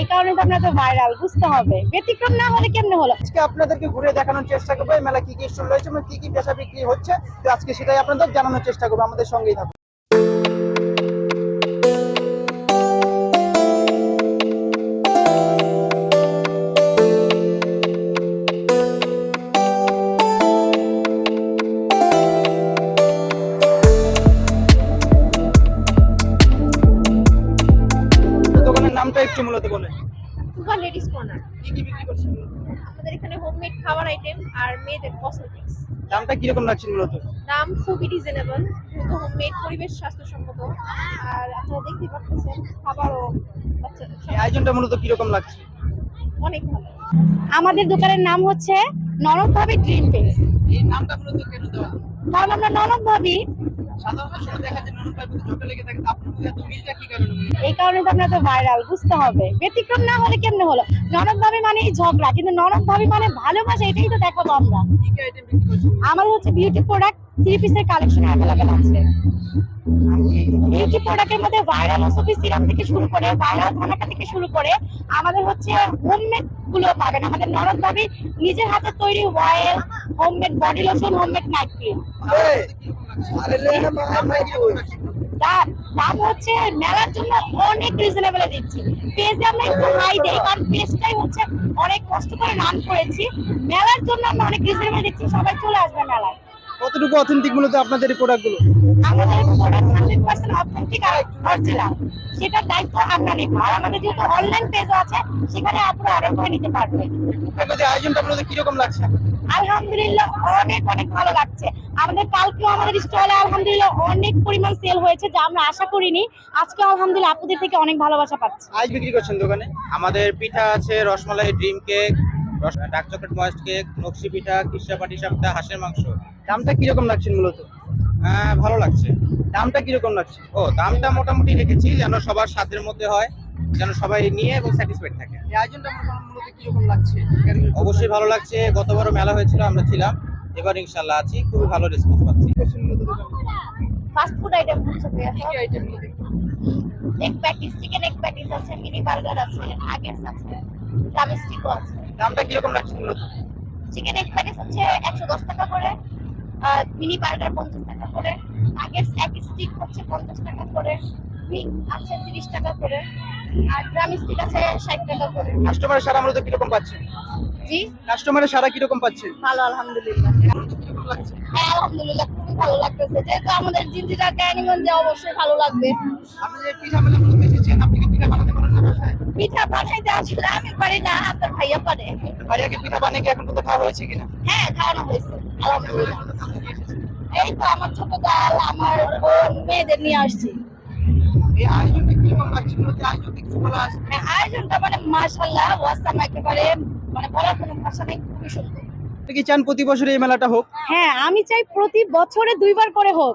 এই কারণে তো আপনাদের ভাইরাল বুঝতে হবে। ব্যতিক্রম না হলে কেমনে হলো? আজকে আপনাদেরকে ঘুরে দেখানোর চেষ্টা করব, এই মেলা কি কি স্টল রয়েছে কি কি পেশা বিক্রি হচ্ছে। তো আজকে সেটাই আপনাদের জানানোর চেষ্টা করব, আমাদের সঙ্গেই থাকুন। একটু মূলত বলেন। সুপার লেডিস কর্নার কি কি বিক্রি করছেন আমাদের এখানে হোমমেড খাবার আইটেম আর মেয়েদের কসমেটিক্স। দামটা কীরকম রাখছেন মূলত? দাম খুবই রিজনেবল যেহেতু হোমমেড পরিবেশ স্বাস্থ্যসম্মত। আর আপনারা দেখতে পাচ্ছেন খাবারও এই আয়োজনটা মূলত কীরকম লাগছে? অনেক ভালো। আমাদের দোকানের নাম হচ্ছে ননদ ভাবি ড্রিম পেস এই নামটা মূলত কেন দেওয়া কারণ আমরা ননদ ভাবি এই কারণে তো আমরা তো ভাইরাল বুঝতে হবে। ব্যতিক্রম না হলে কেমনে হলো? ননদ ভাবি মানে ঝগড়া, কিন্তু ননদ ভাবি মানে ভালোবাসা, এটাই তো দেখাবো আমরা। আমাদের হচ্ছে বিউটি প্রোডাক্ট থ্রি পিসের কালেকশন অ্যাভেলেবেল আছে। বিউটি প্রোডাক্টের মধ্যে ভাইরাল ওসপি সিরাম থেকে শুরু করে ভাইরাল ধানাকা থেকে শুরু করে, আমাদের হচ্ছে হোমমেডগুলো পাবেন। আমাদের নরদ ভাবি নিজের হাতে তৈরি oil homemade body lotion homemade night cream দাম হচ্ছে মেলার জন্য অনেক রিজনেবলে দিচ্ছি। পেজে আমরা একটু হাই দেই, কারণ পেজটাই হচ্ছে অনেক কষ্ট করে রান করেছি। মেলার জন্য আমরা অনেক রিজনেবল দিচ্ছি, সবাই চলে আসবে মেলায়। কতটুকু অথেন্টিক মূলত আপনাদের এই প্রোডাক্টগুলো আমাদের প্রোডাক্ট হান্ড্রেড পার্সেন্ট অথেন্টিক আর অরিজিনাল সেটার দায়িত্ব আমরা আর আমাদের যেহেতু অনলাইন আছে সেখানে আপনারা করে নিতে পারবেন আপনাদের আয়োজনটা মূলত কীরকম লাগছে? আলহামদুলিল্লাহ অনেক অনেক ভালো লাগছে। আমাদের কালকেও আমাদের স্টলে আলহামদুলিল্লাহ অনেক পরিমাণ সেল হয়েছে যা আমরা আশা করিনি। আজকে আলহামদুলিল্লাহ আপনাদের থেকে অনেক ভালোবাসা পাচ্ছি। আজ বিক্রি করছেন দোকানে? আমাদের পিঠা আছে rasmalai dream cake dark chocolate moist cake নকশি পিঠা কিসা পাটি সাপটা হাঁসের মাংস। দামটা কীরকম লাগছে মূলত? হ্যাঁ ভালো লাগছে। দামটা কীরকম লাগছে? ও দামটা মোটামুটি রেখেছি যেন সবার সাধ্যের মধ্যে হয় যেন সবাই নিয়ে এবং স্যাটিসফাইড থাকে। এই আয়োজনটা মূলত কীরকম লাগছে? অবশ্যই ভালো লাগছে। গতবারও মেলা হয়েছিল আমরা ছিলাম। এবার ইনশাল্লাহ আছি খুবই ভালো রেসপন্স পাচ্ছি। Fast food item item egg patties chicken egg patties আছে মিনি বার্গার আছে নাগেটস আছে ড্রামস্টিকও আছে। দামটা কীরকম লাগছে মূলত চিকেন এক প্যাটিস হচ্ছে একশো দশ টাকা করে মিনি বার্গার পঞ্চাশ টাকা করে নাগেটস এক স্টিক হচ্ছে পঞ্চাশ টাকা করে উইং আছে তিরিশ টাকা করে আর ড্রাম স্টিক আছে ষাট টাকা করে। কাস্টমারের সারা মূলত কীরকম পাচ্ছেন জি? কাস্টমারের সারা কীরকম পাচ্ছেন ভালো আলহামদুলিল্লাহ। হ্যাঁ আলহামদুলিল্লাহ খুবই ভালো লাগতেছে। যেহেতু আমাদের জিনজিটা ক্যানিগঞ্জে অবশ্যই ভালো লাগবে। আপনি যে পিঠা মেলা এসেছেন আপনি কি পিঠা বানাতে পারেন না বাসায়? পিঠা বানাইতে আসলে আমি পারি না আপনার ভাইয়া পারে। বাড়িয়াকে পিঠা বানিয়ে কি এখন কোথাও খাওয়া হয়েছে কিনা? হ্যাঁ খাওয়ানো হয়েছে। আলহামদুলিল্লাহ। এই তো আমার ছোট আমার বোন মেয়েদের নিয়ে আসছি। এই আয়োজনটা কীরকম লাগছে আয়োজনটা কিছু বলা আছে? মানে আয়োজনটা মানে মাশাল্লাহ ওয়াসাম একেবারে মানে বলার কোনো ভাষা নেই খুবই সুন্দর। কি চান প্রতি বছর এই মেলাটা হোক? হ্যাঁ আমি চাই প্রতি বছরে দুইবার করে হোক।